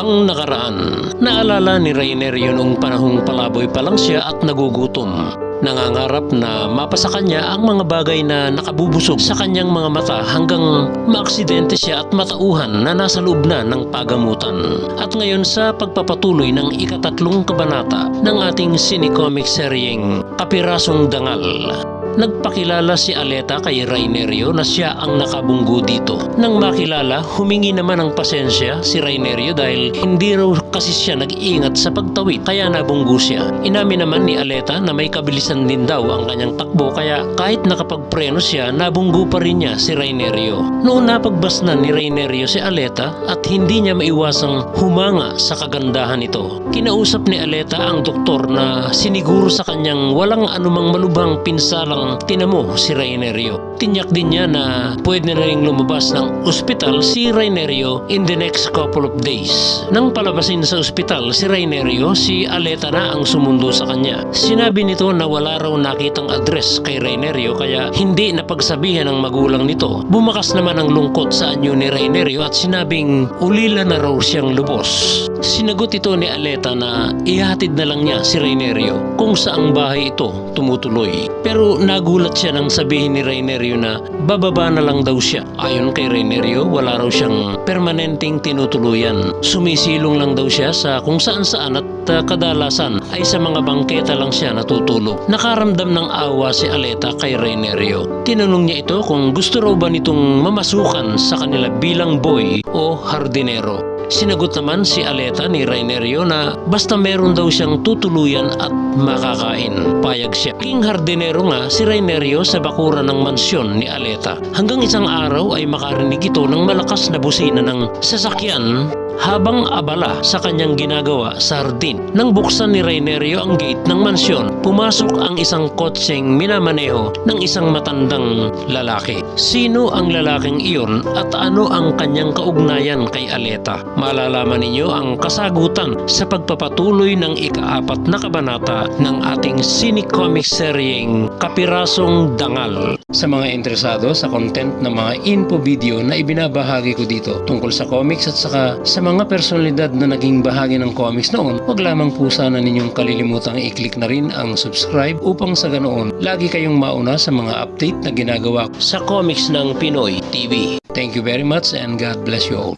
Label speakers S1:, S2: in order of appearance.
S1: ang nakaraan. Naalala ni Rainer yun nung panahong palaboy pa lang siya at nagugutom. Nangangarap na mapasa kanya ang mga bagay na nakabubusog sa kanyang mga mata hanggang maaksidente siya at matauhan na nasa loob na ng pagamutan. At ngayon sa pagpapatuloy ng ikatatlong kabanata ng ating sinicomic seryeng Kapirasong Dangal, Nagpakilala si Aleta kay Rainerio na siya ang nakabunggo dito. Nang makilala, humingi naman ng pasensya si Rainerio dahil hindi raw kasi siya nag-iingat sa pagtawid kaya nabunggo siya. Inamin naman ni Aleta na may kabilisan din daw ang kanyang takbo kaya kahit nakapagpreno siya, nabunggo pa rin niya si Rainerio. Noon napagbasnan ni Rainerio si Aleta at hindi niya maiwasang humanga sa kagandahan nito. Kinausap ni Aleta ang doktor na siniguro sa kanyang walang anumang malubhang pinsalang tinamo si Rainerio. Tinyak din niya na pwede na rin lumabas ng ospital si Rainerio in the next couple of days. Nang palabasin sa ospital si Rainerio, si Aleta na ang sumundo sa kanya. Sinabi nito na wala raw nakitang address kay Rainerio kaya hindi napagsabihan ng magulang nito. Bumakas naman ang lungkot sa anyo ni Rainerio at sinabing ulila na raw siyang lubos. Sinagot ito ni Aleta na ihatid na lang niya si Rainerio kung saang bahay ito tumutuloy. Pero nagulat siya nang sabihin ni Rainerio na bababa na lang daw siya. Ayon kay Rainerio, wala raw siyang permanenteng tinutuluyan. Sumisilong lang daw siya sa kung saan saan at uh, kadalasan ay sa mga bangketa lang siya natutulog. Nakaramdam ng awa si Aleta kay Rainerio. Tinanong niya ito kung gusto raw ba nitong mamasukan sa kanila bilang boy o hardinero. Sinagot naman si Aleta ni Rainerio na basta meron daw siyang tutuluyan at makakain. Payag siya. King hardinero nga si Rainerio sa bakuran ng mansyon ni Aleta. Hanggang isang araw ay makarinig ito ng malakas na busina ng sasakyan habang abala sa kanyang ginagawa sa hardin. Nang buksan ni Rainerio ang gate ng mansyon, pumasok ang isang kotseng minamaneho ng isang matandang lalaki. Sino ang lalaking iyon at ano ang kanyang kaugnayan kay Aleta? Malalaman ninyo ang kasagutan sa pagpapatuloy ng ikaapat na kabanata ng ating sinicomic seryeng Kapirasong Dangal. Sa mga interesado sa content ng mga info video na ibinabahagi ko dito tungkol sa comics at saka sa mga personalidad na naging bahagi ng comics noon, wag lamang po sana ninyong kalilimutang i-click na rin ang subscribe upang sa ganoon lagi kayong mauna sa mga update na ginagawa sa comics ng Pinoy TV. Thank you very much and God bless you all.